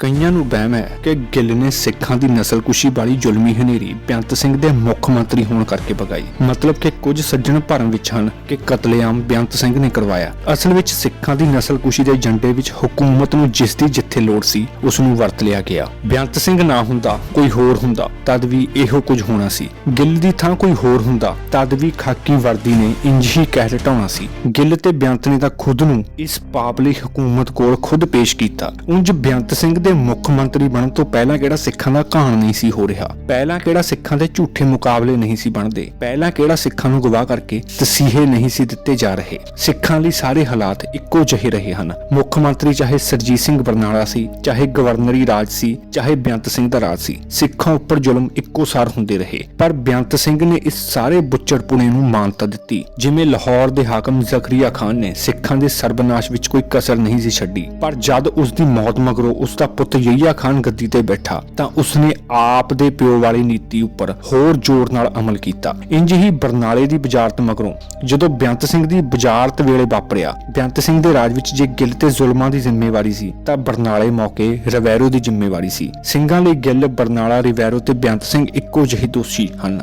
ਕਈਆਂ ਨੂੰ ਵਹਿਮ ਹੈ ਕਿ ਗਿੱਲ ਨੇ ਸਿੱਖਾਂ ਦੀ ਨਸਲਕੁਸ਼ੀ ਵਾਲੀ ਜ਼ੁਲਮੀ ਹਨੇਰੀ ਬੇਅੰਤ ਸਿੰਘ ਦੇ ਮੁੱਖ ਮੰਤਰੀ ਹੋਣ ਕਰਕੇ ਵਗਾਈ ਮਤਲਬ ਕਿ ਕੁਝ ਸੱਜਣ ਭਰਮ ਵਿੱਚ ਹਨ ਕਿ ਕਤਲੇਆਮ ਬੇਅੰਤ ਸਿੰਘ ਨੇ ਕਰਵਾਇਆ। ਅਸਲ ਵਿੱਚ ਸਿੱਖਾਂ ਦੀ ਨਸਲਕੁਸ਼ੀ ਦੇ ਏਜੰਡੇ ਵਿੱਚ ਹਕੂਮਤ ਨੂੰ ਜਿਸ ਦੀ ਜਿੱਥੇ ਲੋੜ ਸੀ, ਉਸ ਨੂੰ ਵਰਤ ਲਿਆ ਗਿਆ। ਬੇਅੰਤ ਸਿੰਘ ਨਾ ਹੁੰਦਾ, ਕੋਈ ਹੋਰ ਹੁੰਦਾ, ਤਦ ਵੀ ਇਹੋ ਕੁਝ ਹੋਣਾ ਸੀ। ਗਿੱਲ ਦੀ ਥਾਂ ਕੋਈ ਹੋਰ ਹੁੰਦਾ, ਤਦ ਵੀ ਖਾਕੀ ਵਰਦੀ ਨੇ ਇੰਜ ਹੀ ਕਹਿ ਢਾਉਣਾ ਸੀ। ਗਿੱਲ ਤੇ ਬੇਅੰਤ ਨੇ ਤਾਂ ਖੁਦ ਨੂੰ ਇਸ ਪਾਪ ਲਈ ਹਕੂਮਤ ਕੋਲ ਖੁਦ ਪੇਸ਼ ਕੀਤਾ। ਉਂਝ ਬੇਅੰਤ ਸਿੰਘ ਦੇ ਮੁੱਖ ਮੰਤਰੀ ਬਣਨ ਤੋਂ ਪਹਿਲਾਂ ਕਿਹੜਾ ਸਿੱਖਾਂ ਦਾ ਕਹਾਣ ਨਹੀਂ ਸੀ ਹੋ ਰਿਹਾ? ਪਹਿਲਾਂ ਕਿਹੜਾ ਸਿੱਖਾਂ ਦੇ ਝੂਠੇ ਮੁਕਾਬਲੇ ਨਹੀਂ ਸੀ ਬਣਦੇ? ਪਹਿਲਾਂ ਕਿਹੜਾ ਸਿੱਖਾਂ ਨੂੰ ਗਵਾਹ ਕਰਕੇ ਤਸੀਹੇ ਨਹੀਂ ਸੀ ਦਿੱਤੇ ਜਾ ਰਹੇ? ਸਿੱਖਾਂ ਲਈ ਸਾਰੇ ਹਾਲਾਤ ਇੱਕੋ ਜਿਹੇ ਰਹੇ ਹਨ। ਮੁੱਖ ਮੰਤਰੀ ਚਾਹੇ ਸਰਜੀਤ ਸਿੰਘ ਬਰਨਾਲਾ ਸੀ, ਚਾਹੇ ਗਵਰਨਰੀ ਰਾਜ ਸੀ, ਚਾਹੇ ਬੇਅੰਤ ਸਿੰਘ ਦਾ ਰਾਜ ਸੀ, ਸਿੱਖਾਂ ਉੱਪਰ ਜ਼ੁਲਮ ਇੱਕੋ ਸਾਰ ਹੁੰਦੇ ਰਹੇ। ਪਰ ਬੇਅੰਤ ਸਿੰਘ ਨੇ ਇਸ ਸਾਰੇ ਬੁੱਚੜਪੁਣੇ ਨੂੰ ਮਾਨਤਾ ਦਿੱਤੀ। ਜਿਵੇਂ ਲਾਹੌਰ ਦੇ ਹਾਕਮ ਜ਼ਕਰੀਆ ਖਾਨ ਨੇ ਸਿੱਖਾਂ ਦੇ ਸਰਬਨਾਸ਼ ਵਿੱਚ ਕੋਈ ਕਸਰ ਨਹੀਂ ਸੀ ਛੱਡੀ। ਪਰ ਜਦ ਉਸ ਦੀ ਮੌਤ ਮਗਰੋਂ ਉਸ ਦਾ ਪੁੱਤ ਯਹੀਆ ਖਾਨ ਗੱਦੀ ਤੇ ਬੈਠਾ ਤਾਂ ਉਸਨੇ ਆਪ ਦੇ ਪਿਓ ਵਾਲੀ ਨੀਤੀ ਉੱਪਰ ਹੋਰ ਜ਼ੋਰ ਨਾਲ ਅਮਲ ਕੀਤਾ। ਇੰਜ ਹੀ ਬਰਨਾਲੇ ਦੀ ਬਜ਼ਾਰਤ ਮਗਰੋਂ ਜਦੋਂ ਬੇਅੰਤ ਸਿੰਘ ਦੀ ਬਜਾਰਤ ਵੇਲੇ ਵਾਪਰਿਆ ਬੇਅੰਤ ਸਿੰਘ ਦੇ ਰਾਜ ਵਿੱਚ ਜੇ ਗਿੱਲ ਤੇ ਜ਼ੁਲਮਾਂ ਦੀ ਜ਼ਿੰਮੇਵਾਰੀ ਸੀ ਤਾਂ ਬਰਨਾਲੇ ਮੌਕੇ ਰਵੈਰੋ ਦੀ ਜ਼ਿੰਮੇਵਾਰੀ ਸੀ। ਸਿੰਘਾਂ ਲਈ ਗਿੱਲ ਬਰਨਾਲਾ ਰਿਵੈਰੋ ਤੇ ਬੇਅੰਤ ਸਿੰਘ ਇੱਕੋ ਜਿਹੇ ਦੋਸ਼ੀ ਹਨ।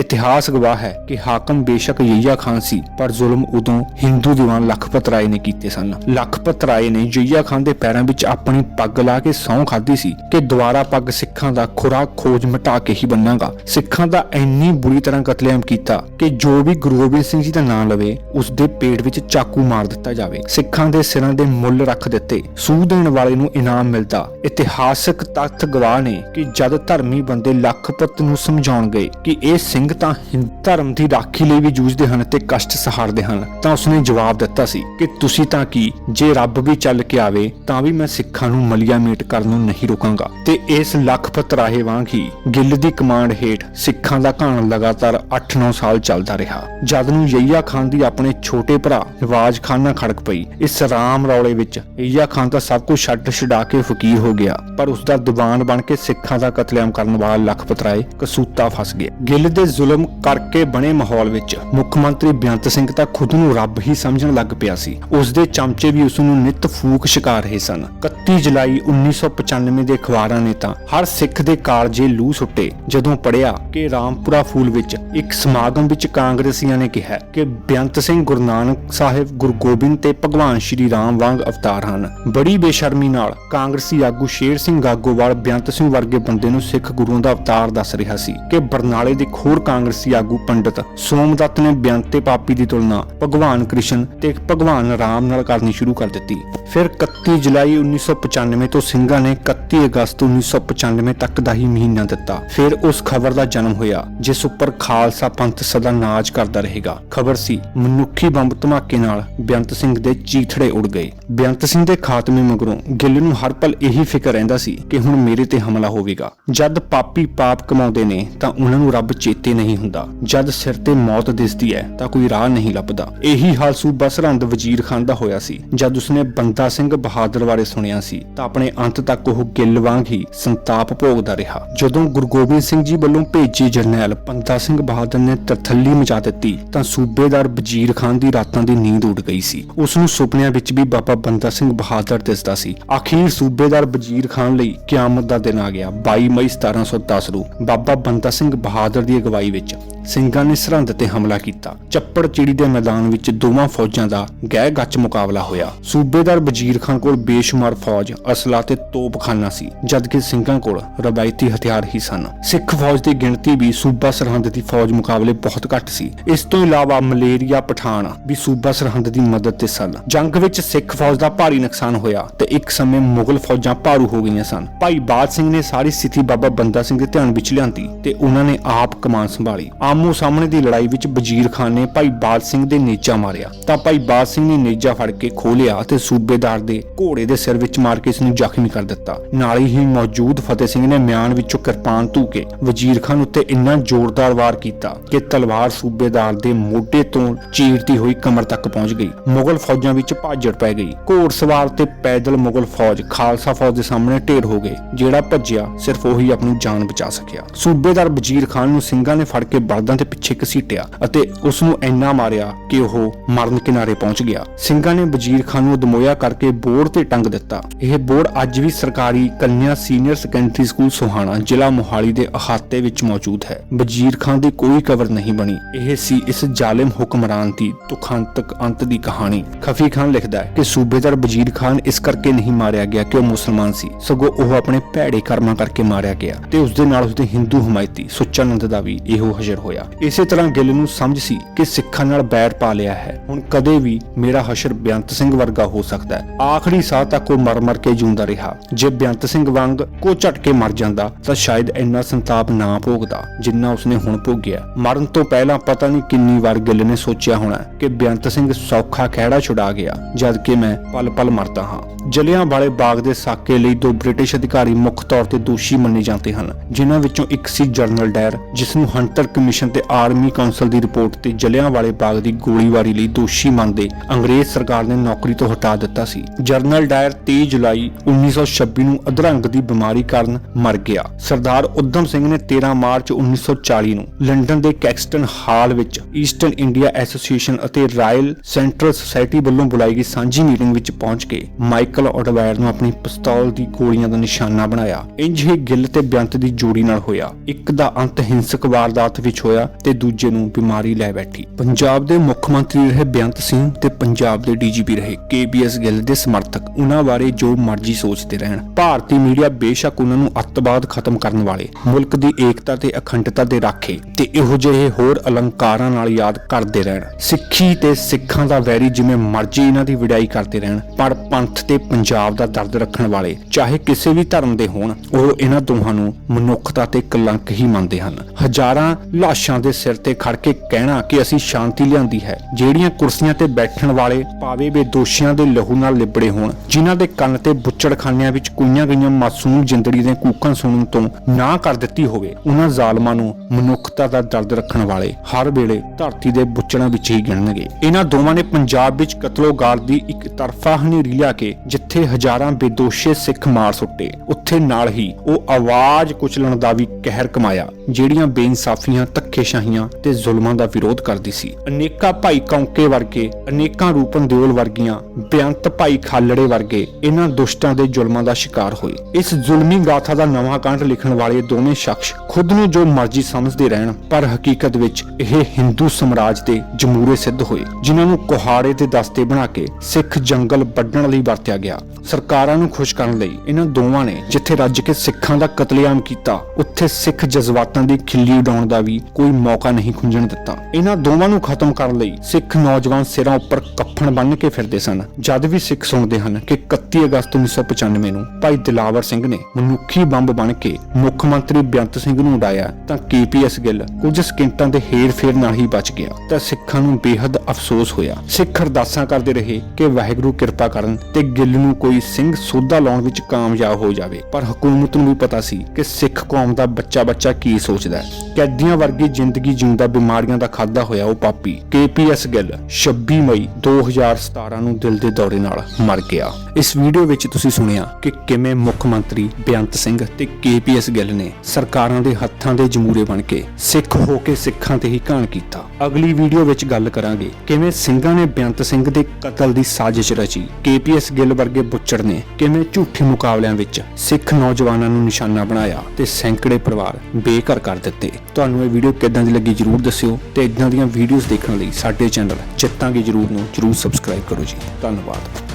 ਇਤਿਹਾਸ ਗਵਾਹ ਹੈ ਕਿ ਹਾਕਮ ਬੇਸ਼ੱਕ ਯਈਆ ਖਾਨ ਸੀ, ਪਰ ਜ਼ੁਲਮ ਉਦੋਂ ਹਿੰਦੂ ਦੀਵਾਨ ਲਖਪਤ ਰਾਏ ਨੇ ਕੀਤੇ ਸਨ। ਲਖਪਤ ਰਾਏ ਨੇ ਯਹੀਆ ਖਾਨ ਦੇ ਪੈਰਾਂ ਵਿੱਚ ਆਪਣੀ ਪੱਗ ਲਾ ਕੇ ਸਹੁੰ ਖਾਧੀ ਸੀ ਕਿ ਦੁਬਾਰਾ ਪੱਗ ਸਿੱਖਾਂ ਦਾ ਖੁਰਾਕ ਖੋਜ ਮਿਟਾ ਕੇ ਹੀ ਬੰਨਾਂਗਾ। ਸਿੱਖਾਂ ਦਾ ਇੰਨੀ ਬੁਰੀ ਤਰ੍ਹਾਂ ਕਤਲੇਆਮ ਕੀਤਾ ਕਿ ਜੋ ਵੀ ਗੁਰੂ ਗੋਬਿੰਦ ਸਿੰਘ ਜੀ ਦਾ ਨਾਮ ਲਵੇ ਉਸ ਦੇ ਪੇਟ ਵਿੱਚ ਚਾਕੂ ਮਾਰ ਦਿੱਤਾ ਜਾਵੇ। ਸਿੱਖਾਂ ਦੇ ਸਿਰਾਂ ਦੇ ਮੁੱਲ ਰੱਖ ਦਿੱਤੇ। ਸੂਹ ਦੇਣ ਵਾਲੇ ਨੂੰ ਇਨਾਮ ਮਿਲਦਾ। ਇਤਿਹਾਸਕ ਤੱਥ ਗਵਾਹ ਨੇ ਕਿ ਜਦ ਧਰਮੀ ਬੰਦੇ ਲਖਪਤ ਨੂੰ ਸਮਝਾਉਣ ਗਏ ਕਿ ਇਹ ਸਿੰਘ ਤਾਂ ਹਿੰਦ ਧਰਮ ਦੀ ਰਾਖੀ ਲਈ ਵੀ ਜੂਝਦੇ ਹਨ ਤੇ ਕਸ਼ਟ ਸਹਾਰਦੇ ਹਨ। ਤਾਂ ਉਸਨੇ ਜਵਾਬ ਦਿੱਤਾ ਸੀ ਕਿ ਤੁਸੀਂ ਤਾਂ ਕੀ, ਜੇ ਰੱਬ ਵੀ ਚੱਲ ਕੇ ਆਵੇ, ਤਾਂ ਵੀ ਮੈਂ ਸਿੱਖਾਂ ਨੂੰ ਮਲੀਆ ਮੀਟ ਕਰਨ ਨੂੰ ਨਹੀਂ ਰੋਕਾਂਗਾ। ਤੇ ਇਸ ਲਖਪਤ ਰਾਹੇ ਵਾਂਗ ਹੀ ਗਿੱਲ ਦੀ ਕਮਾਂਡ ਹੇਠ ਸਿੱਖਾਂ ਦਾ ਘਾਣ ਲਗਾਤਾਰ 8-9 ਸਾਲ ਚੱਲਦਾ ਰਿਹਾ। ਜਦ ਨੂੰ ਯਈਆ ਖਾਨ ਦੀ ਆਪਣੇ ਛੋਟੇ ਭਰਾ ਰਿਵਾਜ ਖਾਨ ਨਾਲ ਖੜਕ ਪਈ, ਇਸ ਰਾਮ ਰੌਲੇ ਵਿੱਚ ਯਹੀਆ ਖਾਨ ਤਾਂ ਸਭ ਕੁਝ ਛੱਡ ਛਡਾ ਕੇ ਫਕੀਰ ਹੋ ਗਿਆ, ਪਰ ਉਸ ਦਾ ਦੀਵਾਨ ਬਣ ਕੇ ਸਿੱਖਾਂ ਦਾ ਕਤਲੇਆਮ ਕਰਨ ਵਾਲਾ ਲਖਪਤ ਰਾਏ ਕਸੂਤਾ ਫਸ ਗਿਆ ਗਿੱਲ ਦੇ ਜ਼ੁਲਮ ਕਰਕੇ ਬਣੇ ਮਾਹੌਲ ਵਿੱਚ ਮੁੱਖ ਮੰਤਰੀ ਬੇਅੰਤ ਸਿੰਘ ਤਾਂ ਖੁਦ ਨੂੰ ਰੱਬ ਹੀ ਸਮਝਣ ਲੱਗ ਪਿਆ ਸੀ। ਉਸ ਦੇ ਚਮਚੇ ਵੀ ਉਸ ਨੂੰ ਨਿਤ ਫੂਕ ਸ਼ਿਕਾਰ ਰਹੇ ਸਨ। 31 ਜੁਲਾਈ 1995 ਦੇ ਅਖਬਾਰਾਂ ਨੇ ਤਾਂ ਹਰ ਸਿੱਖ ਦੇ ਕਾਲਜੇ ਲੂ ਸੁੱਟੇ, ਜਦੋਂ ਪੜਿਆ ਕਿ ਰਾਮਪੁਰਾ ਫੂਲ ਵਿੱਚ ਇੱਕ ਸਮਾਗਮ ਵਿੱਚ ਕਾਂਗਰਸੀਆਂ ਨੇ ਕਿਹਾ ਕਿ ਬੇਅੰਤ ਸਿੰਘ ਗੁਰੂ ਨਾਨਕ ਸਾਹਿਬ, ਗੁਰੂ ਗੋਬਿੰਦ ਤੇ ਭਗਵਾਨ ਸ਼੍ਰੀ ਰਾਮ ਵਾਂਗ ਅਵਤਾਰ ਹਨ। ਬੜੀ ਬੇਸ਼ਰਮੀ ਨਾਲ ਕਾਂਗਰਸੀ ਆਗੂ ਸ਼ੇਰ ਸਿੰਘ ਗਾਗੋਵਾਲ ਬੇਅੰਤ ਸਿੰਘ ਵਰਗੇ ਬੰਦੇ ਨੂੰ ਸਿੱਖ ਗੁਰੂਆਂ ਦਾ ਅਵਤਾਰ ਦੱਸ ਰਿਹਾ ਸੀ ਕਿ ਬਰਨਾਲੇ ਦੇ ਖੋਰ ਹੋਰ ਕਾਂਗਰਸੀ ਆਗੂ ਪੰਡਤ ਸੋਮਦੱਤ ਨੇ ਬੇਅੰਤ ਤੇ ਪਾਪੀ ਦੀ ਤੁਲਨਾ ਭਗਵਾਨ ਕ੍ਰਿਸ਼ਨ ਤੇ ਭਗਵਾਨ ਰਾਮ ਨਾਲ ਕਰਨੀ ਸ਼ੁਰੂ ਕਰ ਦਿੱਤੀ। ਫਿਰ 31 ਜੁਲਾਈ 1995 ਤੋਂ ਸਿੰਘਾਂ ਨੇ 31 ਅਗਸਤ 1995 ਤੱਕ ਦਾ ਹੀ ਮਹੀਨਾ ਦਿੱਤਾ। ਫਿਰ ਉਸ ਖਬਰ ਦਾ ਜਨਮ ਹੋਇਆ, ਜਿਸ ਉੱਪਰ ਖਾਲਸਾ ਪੰਥ ਸਦਾ ਨਾਚ ਕਰਦਾ ਰਹੇਗਾ। ਖਬਰ ਸੀ, ਮਨੁੱਖੀ ਬੰਬ ਧਮਾਕੇ ਨਾਲ ਬੇਅੰਤ ਸਿੰਘ ਦੇ ਚੀਥੜੇ ਉੜ ਗਏ। ਬੇਅੰਤ ਸਿੰਘ ਦੇ ਖਾਤਮੇ ਮਗਰੋਂ ਗਿੱਲ ਨੂੰ ਹਰ ਪਲ ਇਹੀ ਫਿਕਰ ਰਹਿੰਦਾ ਸੀ ਕਿ ਹੁਣ ਮੇਰੇ ਤੇ ਹਮਲਾ ਹੋਵੇਗਾ। ਜਦ ਪਾਪੀ ਪਾਪ ਕਮਾਉਂਦੇ ਨੇ ਤਾਂ ਉਹਨਾਂ ਨੂੰ ਰੱਬ ਚੇਤੇ ਨਹੀਂ ਹੁੰਦਾ। ਜਦ ਸਿਰ ਤੇ ਮੌਤ ਦਿਸਦੀ ਹੈ, ਤਾਂ ਕੋਈ ਰਾਹ ਨਹੀਂ ਲੱਭਦਾ। ਇਹੀ ਹਾਲ ਸੂਬਾ ਸਰਹੰਦ ਵਜ਼ੀਰ ਖਾਨ ਦਾ ਹੋਇਆ ਸੀ। ਜਦ ਉਸਨੇ ਬੰਦਾ ਸਿੰਘ ਬਹਾਦਰ ਬਾਰੇ ਸੁਣਿਆ ਸੀ, ਤਾਂ ਆਪਣੇ ਅੰਤ ਤੱਕ ਉਹ ਗਿੱਲ ਵਾਂਗ ਹੀ ਸੰਤਾਪ ਭੋਗਦਾ ਰਿਹਾ। ਜਦੋਂ ਗੁਰੂ ਗੋਬਿੰਦ ਸਿੰਘ ਜੀ ਵੱਲੋਂ ਭੇਜੇ ਜਰਨੈਲ ਬੰਦਾ ਸਿੰਘ ਬਹਾਦਰ ਨੇ ਤਰਥੱਲੀ ਮਚਾ ਦਿੱਤੀ, ਤਾਂ ਸੂਬੇਦਾਰ ਵਜ਼ੀਰ ਖਾਨ ਦੀ ਰਾਤਾਂ ਦੀ ਨੀਂਦ ਉੱਡ ਗਈ ਸੀ। ਉਸ ਨੂੰ ਸੁਪਨਿਆਂ ਵਿੱਚ ਵੀ ਬਾਬਾ ਬੰਦਾ ਸਿੰਘ ਬਹਾਦਰ ਦਿਸਦਾ ਸੀ। ਆਖਿਰ ਸੂਬੇਦਾਰ ਵਜ਼ੀਰ ਖਾਨ ਲਈ ਕਿਆਮਤ ਦਾ ਦਿਨ ਆ ਗਿਆ। 22 ਮਈ 1710 ਨੂੰ ਬਾਬਾ ਬੰਦਾ ਸਿੰਘ ਬਹਾਦਰ ਦੀ ਅਗਵਾਈ ਵਿੱਚ ਸਿੰਘਾਂ ਨੇ ਸਰਹੰਦ ਤੇ ਹਮਲਾ ਕੀਤਾ। ਚੱਪੜ ਚਿੜੀ ਦੇ ਮੈਦਾਨ ਵਿੱਚ ਦੋਵਾਂ ਫੌਜਾਂ ਦਾ ਗਹਿ ਗੱਚ ਮੁਕਾਬਲਾ ਹੋਇਆ। ਸੂਬੇਦਾਰ ਵਜ਼ੀਰ ਖਾਨ ਕੋਲ ਬੇਸ਼ੁਮਾਰ ਫੌਜ, ਅਸਲਾ ਤੇ ਤੋਪਖਾਨਾ ਸੀ, ਜਦਕਿ ਸਿੰਘਾਂ ਕੋਲ ਰਵਾਇਤੀ ਹਥਿਆਰ ਹੀ ਸਨ। ਸਿੱਖ ਫੌਜ ਦੀ ਗਿਣਤੀ ਵੀ ਸੂਬਾ ਸਰਹੰਦ ਦੀ ਫੌਜ ਮੁਕਾਬਲੇ ਬਹੁਤ ਘੱਟ ਸੀ। ਇਸ ਤੋਂ ਇਲਾਵਾ ਮਲੇਰੀਆ, ਪਠਾਨ ਵੀ ਸੂਬਾ ਸਰਹੰਦ ਦੀ ਮਦਦ ਤੇ ਸਨ। ਜੰਗ ਵਿੱਚ ਸਿੱਖ ਫੌਜ ਦਾ ਭਾਰੀ ਨੁਕਸਾਨ ਹੋਇਆ ਤੇ ਇੱਕ ਸਮੇਂ ਮੁਗਲ ਫੌਜਾਂ ਭਾਰੂ ਹੋ ਗਈਆਂ ਸਨ। ਭਾਈ ਬਾਦ ਸਿੰਘ ਨੇ ਸਾਰੀ ਸਥਿਤੀ ਬਾਬਾ ਬੰਦਾ ਸਿੰਘ ਦੇ ਧਿਆਨ ਵਿੱਚ ਲਿਆਂਦੀ ਤੇ ਉਹਨਾਂ ਨੇ ਆਪ ਕਮਾਨ ਸੰਭਾਲੀ। ਆਮੋ ਸਾਹਮਣੇ ਦੀ ਲੜਾਈ ਵਿੱਚ ਵਜ਼ੀਰ ਖਾਨ ਨੇ ਭਾਈ ਬਾਦ ਸਿੰਘ ਦੇ ਨੇਜਾ ਮਾਰਿਆ। ਤਾਂ ਭਾਈ ਬਾਦ ਸਿੰਘ ਨੇ ਨੇਜਾ ਫੜ ਕੇ ਖੋਲਿਆ ਤੇ ਸੂਬੇਦਾਰ ਦੇ ਘੋੜੇ ਦੇ ਸਿਰ ਵਿੱਚ ਮਾਰ ਕੇ ਇਸ ਨੂੰ ਜ਼ਖਮੀ ਕਰ ਦਿੱਤਾ। ਨਾਲ ਹੀ ਮੌਜੂਦ ਫਤਿਹ ਸਿੰਘ ਨੇ ਮਿਆਨ ਵਿੱਚੋਂ ਕਿਰਪਾਨ ਧੂ ਕੇ ਵਜ਼ੀਰ ਖਾਨ ਉੱਤੇ ਇੰਨਾ ਜ਼ੋਰਦਾਰ ਵਾਰ ਕੀਤਾ ਕਿ ਤਲਵਾਰ ਸੂਬੇਦਾਰ ਦੇ ਮੋਢੇ ਤੋਂ ਚੀਰਦੀ ਹੋਈ ਕਮਰ ਤੱਕ ਪਹੁੰਚ ਗਈ। ਮੁਗਲ ਫੌਜਾਂ ਵਿੱਚ ਭਾਜੜ ਪੈ ਗਈ। ਘੋੜਸਵਾਰ ਤੇ ਪੈਦਲ ਮੁਗਲ ਫੌਜ, ਖਾਲਸਾ ਫੌਜ ਦੇ ਸਾਹਮਣੇ ਢੇਰ ਹੋ ਗਏ, ਜਿਹੜਾ ਭੱਜਿਆ ਸਿਰਫ ਉਹੀ ਆਪਣੀ ਜਾਨ ਬਚਾ ਸਕਿਆ। ਸੂਬੇਦਾਰ ਵਜ਼ੀਰ ਖਾਨ ਨੂੰ ਸਿੰਘਾਂ ਨੇ ਫੜ ਕੇ ਬਲਦਾਂ ਦੇ ਪਿੱਛੇ ਘਸੀਟਿਆ ਅਤੇ ਉਸ ਨੂੰ ਇੰਨਾ ਮਾਰਿਆ ਕਿ ਉਹ ਮਰਨ ਕਿਨਾਰੇ ਪਹੁੰਚ ਗਿਆ। ਸਿੰਘਾਂ ਨੇ ਵਜ਼ੀਰ ਖਾਨ ਨੂੰ ਦਮੋਇਆ ਕਰਕੇ ਬੋਰਡ ਤੇ ਟੰਗ ਦਿੱਤਾ। ਇਹ ਬੋਰਡ ਅੱਜ ਵੀ ਸਰਕਾਰੀ ਕੰਨਿਆ ਸੀਨੀਅਰ ਸੈਕੰਡਰੀ ਸਕੂਲ ਸੋਹਾਣਾ, ਜ਼ਿਲ੍ਹਾ ਮੋਹਾਲੀ ਦੇ ਅਹਾਤੇ ਵਿੱਚ ਮੌਜੂਦ ਹੈ। ਵਜ਼ੀਰ ਖਾਨ ਦੀ ਕੋਈ ਕਬਰ ਨਹੀਂ ਬਣੀ। ਇਹ ਸੀ ਇਸ ਜ਼ਾਲਿਮ ਹੁਕਮਰਾਨ ਦੀ ਦੁਖਾਂਤਕ ਅੰਤ ਦੀ ਕਹਾਣੀ। ਖਫੀ ਖਾਨ ਲਿਖਦਾ ਹੈ ਕਿ ਸੂਬੇਦਾਰ ਵਜ਼ੀਰ ਖਾਨ ਇਸ ਕਰਕੇ ਨਹੀਂ ਮਾਰਿਆ ਗਿਆ ਕਿ ਉਹ ਮੁਸਲਮਾਨ ਸੀ। ਸਗੋਂ ਉਹ ਆਪਣੇ ਭੈੜੇ ਕਰਮਾਂ ਕਰਕੇ ਮਾਰਿਆ ਗਿਆ ਤੇ ਉਸ ਦੇ ਨਾਲ ਉਸਦੇ ਹਿੰਦੂ ਹਮਾਇਤੀ ਸੁੱਚਾਨੰਦ ਦਾ ਵੀ ਇਹੋ ਹਸ਼ਰ ਹੋਇਆ। ਇਸੇ ਤਰ੍ਹਾਂ ਗਿੱਲ ਨੂੰ ਸਮਝ ਸੀ ਕਿ ਸਿੱਖਾਂ ਨਾਲ ਬੈਰ ਪਾ ਲਿਆ ਹੈ। ਹੁਣ ਕਦੇ ਵੀ ਮੇਰਾ ਹਸ਼ਰ ਬੇਅੰਤ ਸਿੰਘ ਵਰਗਾ ਹੋ ਸਕਦਾ ਹੈ। ਆਖਰੀ ਸਾਹ ਤੱਕ ਉਹ ਮਰ-ਮਰ ਕੇ ਜਿਉਂਦਾ ਰਿਹਾ। ਜੇ ਬੇਅੰਤ ਸਿੰਘ ਵਾਂਗ ਕੋ ਝਟਕੇ ਮਰ ਜਾਂਦਾ, ਤਾਂ ਸ਼ਾਇਦ ਇੰਨਾ ਸੰਤਾਪ ਨਾ ਭੋਗਦਾ ਜਿੰਨਾ ਉਸਨੇ ਹੁਣ ਭੋਗਿਆ। ਮਰਨ ਤੋਂ ਪਹਿਲਾਂ ਪਤਾ ਨਹੀਂ ਕਿੰਨੀ ਵਾਰ ਗਿੱਲ ਨੇ ਸੋਚਿਆ ਹੋਣਾ ਕਿ ਬੇਅੰਤ ਸਿੰਘ ਸੌਖਾ ਖਹਿੜਾ ਛੁਡਾ ਗਿਆ, ਜਦ ਕਿ ਮੈਂ ਪਲ-ਪਲ ਮਰਦਾ ਹਾਂ। ਜਲਿਆਂ ਵਾਲੇ ਬਾਗ ਦੇ ਸਾਕੇ ਲਈ ਦੋ ਬ੍ਰਿਟਿਸ਼ ਅਧਿਕਾਰੀ ਮੁੱਖ ਤੌਰ ਤੇ ਦੋਸ਼ੀ ਮੰਨੇ ਜਾਂਦੇ ਹਨ, ਜਿਨ੍ਹਾਂ ਵਿੱਚੋਂ ਇੱਕ ਸੀ ਜਨਰਲ ਡਾਇਰ, ਜਿਸ ਨੂੰ ਅੰਤਰ ਕਮਿਸ਼ਨ ਤੇ ਆਰਮੀ ਕਾਉਂਸਲ ਦੀ ਰਿਪੋਰਟ ਤੇ ਜਲਿਆਂ ਵਾਲੇ ਬਾਗ ਦੀ ਗੋਲੀਬਾਰੀ ਲਈ ਦੋਸ਼ੀ ਮੰਨਦੇ ਅੰਗਰੇਜ਼ ਸਰਕਾਰ ਨੇ ਨੌਕਰੀ ਤੋਂ ਹਟਾ ਦਿੱਤਾ ਸੀ। ਜਰਨਲ ਡਾਇਰ 23 ਜੁਲਾਈ 1926 ਨੂੰ ਅਧਰੰਗ ਦੀ ਬਿਮਾਰੀ ਕਾਰਨ ਮਰ ਗਿਆ। ਸਰਦਾਰ ਉਦਮ ਸਿੰਘ ਨੇ 13 ਮਾਰਚ 1940 ਨੂੰ ਲੰਡਨ ਦੇ ਕੈਕਸਟਨ ਹਾਲ ਵਿੱਚ ਈਸਟਰਨ ਇੰਡੀਆ ਐਸੋਸੀਏਸ਼ਨ ਅਤੇ ਰਾਇਲ ਸੈਂਟਰਲ ਸੁਸਾਇਟੀ ਵੱਲੋਂ ਬੁਲਾਈ ਗਈ ਸਾਂਝੀ ਮੀਟਿੰਗ ਵਿੱਚ ਪਹੁੰਚ ਕੇ ਮਾਈਕਲ ਆਡਵਾਇਰ ਨੂੰ ਆਪਣੀ ਪਿਸਤੌਲ ਦੀ ਗੋਲੀਆਂ ਦਾ ਨਿਸ਼ਾਨਾ ਬਣਾਇਆ। ਇੰਜ ਹੀ ਗਿੱਲ ਤੇ ਬੇਅੰਤ ਦੀ ਜੋੜੀ ਨਾਲ ਹੋਇਆ। ਇੱਕ ਦਾ ਅੰਤ ਹਿੰਸਕ ਵਾਰਦਾਤ ਵਿੱਚ ਹੋਇਆ ਤੇ ਦੂਜੇ ਨੂੰ ਬਿਮਾਰੀ ਲੈ ਬੈਠੀ। ਪੰਜਾਬ ਦੇ ਮੁੱਖ ਮੰਤਰੀ ਰਹੇ ਬੇਅੰਤ ਸਿੰਘ ਤੇ ਪੰਜਾਬ ਦੇ ਡੀਜੀਪੀ ਰਹੇ ਕੇਬੀਐਸ ਗਿੱਲ ਦੇ ਸਮਰਥਕ। ਉਹਨਾਂ ਬਾਰੇ ਜੋ ਮਰਜ਼ੀ ਸੋਚਦੇ ਰਹਿਣ। ਭਾਰਤੀ ਮੀਡੀਆ ਬੇਸ਼ੱਕ ਉਹਨਾਂ ਨੂੰ ਅੱਤਵਾਦ ਖਤਮ ਕਰਨ ਵਾਲੇ, ਮੁਲਕ ਦੀ ਏਕਤਾ ਤੇ ਅਖੰਡਤਾ ਦੇ ਰਾਖੇ ਤੇ ਇਹੋ ਜਿਹੇ ਹੋਰ ਅਲੰਕਾਰਾਂ ਨਾਲ ਯਾਦ ਕਰਦੇ ਰਹਿਣ। ਸਿੱਖੀ ਤੇ ਸਿੱਖਾਂ ਦਾ ਵੈਰੀ ਜਿਵੇਂ ਮਰਜ਼ੀ ਇਹਨਾਂ ਦੀ ਵਿਡਾਈ ਕਰਦੇ ਰਹਿਣ, ਪਰ ਪੰਥ ਤੇ ਪੰਜਾਬ ਦਾ ਦਰਦ ਰੱਖਣ ਵਾਲੇ, ਚਾਹੇ ਕਿਸੇ ਵੀ ਧਰਮ ਦੇ ਹੋਣ, ਉਹ ਇਹਨਾਂ ਦੋਹਾਂ ਨੂੰ ਮਨੁੱਖਤਾ ਤੇ ਕਲੰਕ ਹੀ ਮੰਨਦੇ ਹਨ। ਹਜ਼ਾਰਾਂ ਲਾਸ਼ਾਂ ਦੇ ਸਿਰ ਤੇ ਖੜ ਕੇ ਕਹਿਣਾ ਕਿ ਅਸੀਂ ਸ਼ਾਂਤੀ ਲਿਆਂਦੀ ਹੈ। ਜਿਹੜੀਆਂ ਕੁਰਸੀਆਂ ਤੇ ਬੈਠਣ ਵਾਲੇ ਪਾਵੇ ਬੇਦੋਸ਼ੀਆਂ ਦੇ ਲਹੂ ਨਾਲ ਲਿਬੜੇ ਹੋਣ, ਜਿਨ੍ਹਾਂ ਦੇ ਕੰਨ ਤੇ ਬੁੱਚੜਖਾਨਿਆਂ ਵਿੱਚ ਕੁਈਆਂ ਗਈਆਂ ਮਾਸੂਮ ਜਿੰਦੜੀ ਦੇ ਕੂਕਾਂ ਸੁਣਨ ਤੋਂ ਨਾ ਕਰ ਦਿੱਤੀ ਹੋਵੇ, ਉਹਨਾਂ ਜ਼ਾਲਮਾਂ ਨੂੰ ਮਨੁੱਖਤਾ ਦਾ ਦਰਦ ਰੱਖਣ ਵਾਲੇ ਹਰ ਵੇਲੇ ਧਰਤੀ ਦੇ ਬੁੱਚੜਾਂ ਵਿੱਚ ਹੀ ਗਿਣਨਗੇ। ਇਹਨਾਂ ਦੋਵਾਂ ਨੇ ਪੰਜਾਬ ਵਿੱਚ ਕਤਲੋਗਾਰ ਦੀ ਇੱਕ ਤਰਫਾ ਹਨੇਰੀ ਲਿਆ ਕੇ, ਜਿੱਥੇ ਹਜ਼ਾਰਾਂ ਬੇਦੋਸ਼ੇ ਸਿੱਖ ਮਾਰ ਸੁੱਟੇ। ਉੱਥੇ ਨਾਲ ਹੀ ਉਹ ਆਵਾਜ਼ ਕੁਚਲਣ ਦਾ ਵੀ ਕਹਿਰ ਕਮਾਇਆ, ਜਿਹੜੀਆਂ ਬੇਇਨਸਾਫੀਆਂ ਧੱਕੇਸ਼ਾਹੀਆਂ ਤੇ ਜ਼ੁਲਮਾਂ ਦਾ ਵਿਰੋਧ ਕਰਦੀ ਸੀ। ਅਨੇਕਾਂ ਭਾਈ ਕੌਂਕੇ ਵਰਗੇ, ਅਨੇਕਾਂ ਰੂਪਨ ਦਿਓਲ ਵਰਗੀਆਂ ਬੇਅੰਤ ਭਾਈ ਖਾਲੜੇ ਵਰਗੇ ਇਹਨਾਂ ਦੁਸ਼ਟਾਂ ਦੇ ਜ਼ੁਲਮਾਂ ਦਾ ਸ਼ਿਕਾਰ ਹੋਏ। ਇਸ ਜ਼ੁਲਮੀ ਗਾਥਾ ਦਾ ਨਵਾਂ ਕਾਂਡ ਲਿਖਣ ਵਾਲੇ ਦੋਵੇਂ ਸ਼ਖਸ ਖੁਦ ਨੂੰ ਜੋ ਮਰਜ਼ੀ ਸਮਝਦੇ ਰਹਿਣ, ਪਰ ਹਕੀਕਤ ਵਿੱਚ ਇਹ ਹਿੰਦੂ ਸਮਰਾਜ ਦੇ ਜਮੂਰੇ ਸਿੱਧ ਹੋਏ, ਜਿਨ੍ਹਾਂ ਨੂੰ ਕੁਹਾੜੇ ਤੇ ਦਸਤੇ ਬਣਾ ਕੇ ਸਿੱਖ ਜੰਗਲ ਵੱਢਣ ਲਈ ਵਰਤਿਆ ਗਿਆ। ਸਰਕਾਰਾਂ ਨੂੰ ਖੁਸ਼ ਕਰਨ ਲਈ ਇਹਨਾਂ ਦੋਵਾਂ ਨੇ ਜਿੱਥੇ ਰੱਜ ਕੇ ਸਿੱਖਾਂ ਦਾ ਕਤਲੇਆਮ ਕੀਤਾ, ਉੱਥੇ ਸਿੱਖ ਜਜ਼ਬਾਤਾਂ ਦੀ ਖਿੱਲੀ ਉਡਾਉਣ ਦਾ ਵੀ ਕੋਈ ਮੌਕਾ ਨਹੀਂ ਖੁੰਝਣ ਦਿੱਤਾ। ਇਹਨਾਂ ਦੋਵਾਂ ਨੂੰ ਖਤਮ ਕਰਨ ਲਈ ਸਿੱਖ ਨੌਜਵਾਨ ਸਿਰਾਂ ਉੱਪਰ ਕੱਫਣ ਬੰਨ੍ਹ ਕੇ ਫਿਰਦੇ ਸਨ। ਜਦ ਵੀ ਸਿੱਖ ਸੁਣਦੇ ਹਨ ਕਿ 31 ਅਗਸਤ 1995 ਨੂੰ ਭਾਈ ਦਿਲਾਵਰ ਸਿੰਘ ਨੇ ਮਨੁੱਖੀ ਬੰਬ ਬਣ ਕੇ ਮੁੱਖ ਮੰਤਰੀ ਬੇਅੰਤ ਸਿੰਘ ਨੂੰ ਉਡਾਇਆ, ਤਾਂ ਕੇਪੀਐਸ ਗਿੱਲ ਕੁਝ ਸਕਿੰਟਾਂ ਦੇ ਹੇਰ-ਫੇਰ ਨਾਲ ਹੀ ਬਚ ਗਿਆ, ਤਾਂ ਸਿੱਖਾਂ ਨੂੰ ਬੇਹੱਦ ਅਫਸੋਸ ਹੋਇਆ। ਸਿੱਖ ਅਰਦਾਸਾਂ ਕਰਦੇ ਰਹੇ ਕਿ ਵਾਹਿਗੁਰੂ ਕਿਰਪਾ ਕਰਨ ਤੇ ਗਿੱਲ ਨੂੰ ਕੋਈ ਸਿੰਘ ਸੋਧਾ ਲਾਉਣ ਵਿੱਚ ਕਾਮਯਾਬ ਹੋ ਜਾਵੇ। ਪਰ ਹਕੂਮਤ ਨੂੰ ਵੀ ਪਤਾ ਸੀ ਕਿ ਸਿੱਖ ਕੌਮ ਦਾ ਬੱਚਾ-ਬੱਚਾ ਕੀ ਸੋਚਦਾ ਹੈ। ਕੈਦੀਆਂ ਵਰਗੀ ਜ਼ਿੰਦਗੀ ਜਿਉਂਦਾ ਬਿਮਾਰੀਆਂ ਦਾ ਖਾਦਾ ਹੋਇਆ ਉਹ ਪਾਪੀ। ਕੇਪੀਐਸ ਗਿੱਲ 26 ਮਈ 2017 ਨੂੰ ਦਿਲ ਦੇ ਦੌਰੇ ਨਾਲ ਮਰ ਗਿਆ। ਇਸ ਵੀਡੀਓ ਵਿੱਚ ਤੁਸੀਂ ਸੁਣਿਆ ਕਿ ਕਿਵੇਂ ਮੁੱਖ ਮੰਤਰੀ ਬੇਅੰਤ ਸਿੰਘ ਤੇ ਕੇਪੀਐਸ ਗਿੱਲ ਨੇ ਸਰਕਾਰਾਂ ਦੇ ਹੱਥਾਂ ਦੇ ਜਮੂਰੇ ਬਣ ਕੇ ਸਿੱਖ ਹੋ ਕੇ ਸਿੱਖਾਂ ਤੇ ਹੀ ਘਾਣ ਕੀਤਾ। ਅਗਲੀ ਵੀਡੀਓ ਵਿੱਚ ਗੱਲ ਕਰਾਂਗੇ ਕਿਵੇਂ ਸਿੰਘਾਂ ਨੇ ਬੇਅੰਤ ਸਿੰਘ ਦੇ ਕਤਲ ਦੀ ਸਾਜ਼ਿਸ਼ ਰਚੀ। ਕੇਪੀਐਸ ਗਿੱਲ ਵਰਗੇ ਬੁੱਚੜ ਨੇ ਕਿਵੇਂ ਝੂਠੇ ਮੁਕਾਬਲਿਆਂ ਵਿੱਚ ਸਿੱਖ ਨੌਜਵਾਨਾਂ ਨੂੰ ਨਿਸ਼ਾਨਾ ਬਣਾਇਆ ਤੇ ਸੈਂਕੜੇ ਪਰਿਵਾਰ ਬੇਘਰ ਕਰ ਦਿੱਤੇ। ਤੁਹਾਨੂੰ ਇਹ ਵੀਡੀਓ ਕਿੱਦਾਂ ਦੀ ਲੱਗੀ ਜਰੂਰ ਦੱਸਿਓ ਤੇ ਇਦਾਂ ਦੀਆਂ ਵੀਡੀਓਜ਼ ਦੇਖਣ ਲਈ ਸਾਡੇ ਚੈਨਲ ਜਿੱਤਾਂਗੇ ਜਰੂਰ ਨੂੰ ਜਰੂਰ ਸਬਸਕ੍ਰਾਈਬ ਕਰੋ ਜੀ। ਧੰਨਵਾਦ।